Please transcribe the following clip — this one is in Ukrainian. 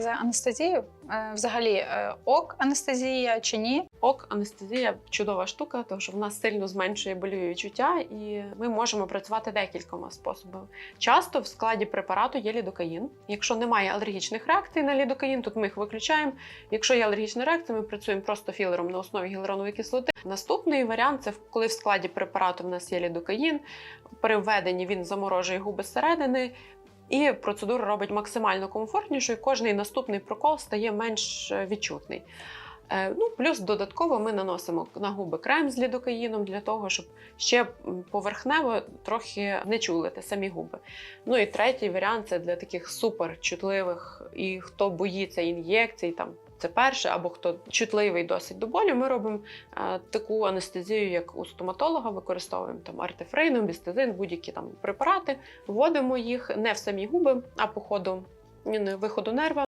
За анестезію е, взагалі е, ок анестезія чи ні? Ок, анестезія чудова штука, тому що вона сильно зменшує больові відчуття, і ми можемо працювати декількома способами. Часто в складі препарату є лідокаїн. Якщо немає алергічних реакцій на лідокаїн, тут ми їх виключаємо. Якщо є алергічна реакція, ми працюємо просто філером на основі гіалуронової кислоти. Наступний варіант це коли в складі препарату в нас є лідокаїн. При введенні він заморожує губи зсередини. І процедуру робить максимально комфортнішою. Кожний наступний прокол стає менш е, відчутний. Е, Ну, плюс додатково ми наносимо на губи крем з лідокаїном для того, щоб ще поверхнево трохи не чулити самі губи. Ну і третій варіант це для таких суперчутливих і хто боїться ін'єкцій, там це перше, або хто чутливий досить до болю. Ми робимо е, таку анестезію, як у стоматолога, використовуємо там артефрейн, бістезин, будь-які там препарати, вводимо їх не в самі губи, а по ходу виходу нерва.